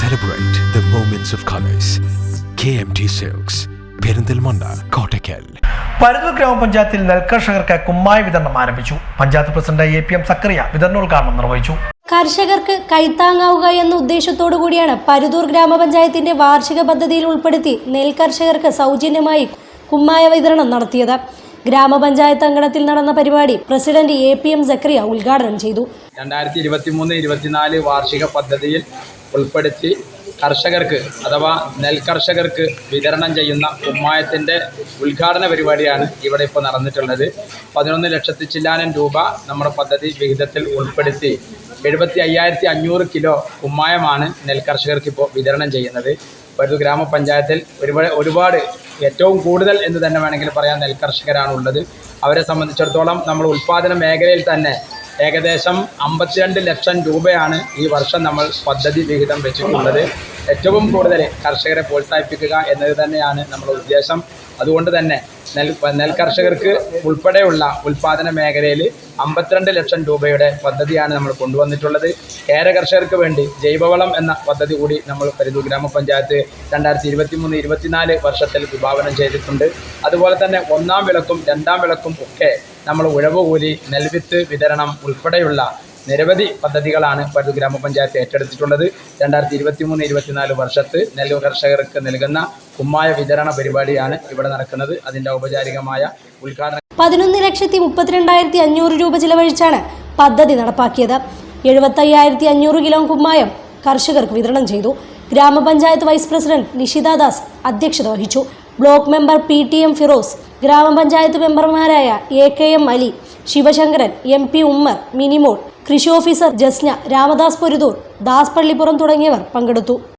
Celebrate of colours K M T silks Perinthalmanna Kottakkal Paruthur ഗ്രാമപഞ്ചായത്തിൽ നെൽകർഷകർക്ക് കുമ്മായ വിതരണം ആരംഭിച്ചു. Panchayat president A P M Zakariya വിതരണോദ്ഘാടനം നിർവഹിച്ചു. കർഷകർക്ക് കൈത്താങ്ങാവുക എന്ന ഉദ്ദേശത്തോടു കൂടിയാണ് പരുതൂർ ഗ്രാമപഞ്ചായത്തിന്റെ വാർഷിക പദ്ധതിയിൽ ഉൾപ്പെടുത്തി നെൽകർഷകർക്ക് സൗജന്യമായി കുമ്മായ വിതരണം നടത്തിയത്. ഗ്രാമപഞ്ചായത്ത് അങ്കണത്തിൽ നടന്ന പരിപാടി president A P M Zakariya ഉദ്ഘാടനം ചെയ്തു. രണ്ടായിരത്തി ഇരുപത്തി മൂന്ന് ഇരുപത്തിനാല് വാർഷിക പദ്ധതിയിൽ ഉൾപ്പെടുത്തി കർഷകർക്ക് അഥവാ നെൽകർഷകർക്ക് വിതരണം ചെയ്യുന്ന കുമ്മായത്തിന്റെ ഉദ്ഘാടന പരിപാടിയാണ് ഇവിടെ ഇപ്പോൾ നടന്നിട്ടുള്ളത്. പതിനൊന്ന് ലക്ഷത്തി ചില്ലാനം രൂപ നമ്മുടെ പദ്ധതി വിഹിതത്തിൽ ഉൾപ്പെടുത്തി എഴുപത്തി അയ്യായിരത്തി അഞ്ഞൂറ് കിലോ കുമ്മായമാണ് നെൽകർഷകർക്ക് ഇപ്പോൾ വിതരണം ചെയ്യുന്നത്. ഒരു ഗ്രാമപഞ്ചായത്തിൽ ഒരുപാട് ഒരുപാട് ഏറ്റവും കൂടുതൽ എന്ന് തന്നെ വേണമെങ്കിൽ പറയാം നെൽകർഷകരാണ് ഉള്ളത് അവരെ സംബന്ധിച്ചിടത്തോളം നമ്മൾ ഉൽപ്പാദന മേഖലയിൽ തന്നെ ഏകദേശം അമ്പത്തിരണ്ട് ലക്ഷം രൂപയാണ് ഈ വർഷം നമ്മൾ പദ്ധതി വിഹിതം വെച്ചിട്ടുള്ളത്. ഏറ്റവും കൂടുതൽ കർഷകരെ പ്രോത്സാഹിപ്പിക്കുക എന്നത് തന്നെയാണ് നമ്മുടെ ഉദ്ദേശം. അതുകൊണ്ട് തന്നെ നെൽ നെൽ കർഷകർക്ക് ഉൾപ്പെടെയുള്ള ഉൽപ്പാദന മേഖലയിൽ അമ്പത്തിരണ്ട് ലക്ഷം രൂപയുടെ പദ്ധതിയാണ് നമ്മൾ കൊണ്ടുവന്നിട്ടുള്ളത്. കേര കർഷകർക്ക് വേണ്ടി ജൈവവളം എന്ന പദ്ധതി കൂടി നമ്മൾ പരിധു ഗ്രാമപഞ്ചായത്ത് രണ്ടായിരത്തി ഇരുപത്തി മൂന്ന് ഇരുപത്തിനാല് വർഷത്തിൽ വിഭാവനം ചെയ്തിട്ടുണ്ട്. അതുപോലെ തന്നെ ഒന്നാം വിളക്കും രണ്ടാം വിളക്കും ഒക്കെ നമ്മൾ ഉഴവ് കൂലി നെൽവിത്ത് വിതരണം ഉൾപ്പെടെയുള്ള നിരവധി പദ്ധതികളാണ് പരുതു ഗ്രാമപഞ്ചായത്ത് ഏറ്റെടുത്തിട്ടുള്ളത്. രണ്ടായിരത്തി ഇരുപത്തി മൂന്ന് ഇരുപത്തിനാല് വർഷത്ത് നെല്ല് കർഷകർക്ക് നൽകുന്ന കുമ്മായ വിതരണ പരിപാടിയാണ് ഇവിടെ നടക്കുന്നത്. അതിന്റെ ഔപചാരികമായ ഉദ്ഘാടനം പതിനൊന്ന് ലക്ഷത്തി മുപ്പത്തിരണ്ടായിരത്തി അഞ്ഞൂറ് രൂപ ചിലവഴിച്ചാണ് പദ്ധതി നടപ്പാക്കിയത്. എഴുപത്തയ്യായിരത്തി അഞ്ഞൂറ് കിലോ കുമ്മായം കർഷകർക്ക് വിതരണം ചെയ്തു. ഗ്രാമപഞ്ചായത്ത് വൈസ് പ്രസിഡന്റ് നിഷിത ദാസ് അധ്യക്ഷത വഹിച്ചു. Block member P T M Firoz ഗ്രാമപഞ്ചായത്ത് മെമ്പർമാരായ A K M Ali Sivasankaran M P Ummer Minimol കൃഷി ഓഫീസർ ജസ്ന രാമദാസ് പൊരുതൂർ ദാസ് പള്ളിപ്പുറം തുടങ്ങിയവർ പങ്കെടുത്തു.